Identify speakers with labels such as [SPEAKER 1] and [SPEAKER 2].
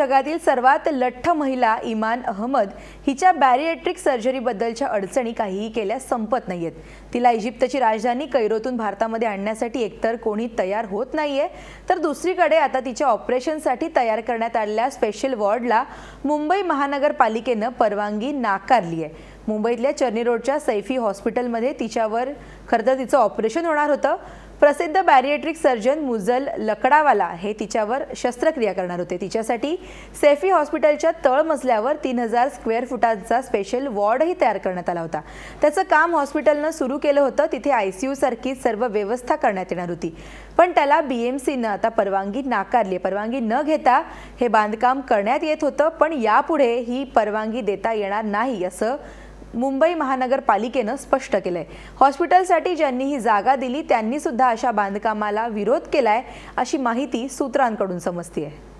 [SPEAKER 1] जगातील सर्वात लठ्ठ महिला इमान अहमद हिच्या बॅरिएट्रिक सर्जरीबद्दलच्या अडचणी काहीही केल्या संपत नाहीयेत. तिला इजिप्तची राजधानी कैरोतून भारतामध्ये आणण्यासाठी एकतर कोणी तयार होत नाहीये तर दुसरीकडे आता तिच्या ऑपरेशनसाठी तयार करण्यात आलेल्या स्पेशल वॉर्डला मुंबई महानगरपालिकेनं परवानगी नाकारली आहे मुंबईतल्या चर्नी रोडच्या सैफी हॉस्पिटलमध्ये तिच्यावर खरं तर तिचं ऑपरेशन होणार होतं. प्रसिद्ध बॅरिएट्रिक सर्जन मुझल लकडावाला हे तिच्यावर शस्त्रक्रिया करणार होते. तिच्यासाठी सेफी हॉस्पिटलच्या तळमजल्यावर तीन हजार स्क्वेअर फुटांचा स्पेशल वॉर्डही तयार करण्यात आला होता. त्याचं काम हॉस्पिटलनं सुरू केलं होतं. तिथे आय सी सारखी सर्व व्यवस्था करण्यात येणार होती. पण त्याला बी एम सीनं आता परवानगी नाकारली परवानगी न घेता हे बांधकाम करण्यात येत होतं पण यापुढे ही परवानगी देता येणार नाही असं मुंबई महानगरपालिकेनं स्पष्ट केलंय. हॉस्पिटलसाठी ज्यांनी ही जागा दिली त्यांनी सुद्धा अशा बांधकामाला विरोध केलाय अशी माहिती सूत्रांकडून समजतीये.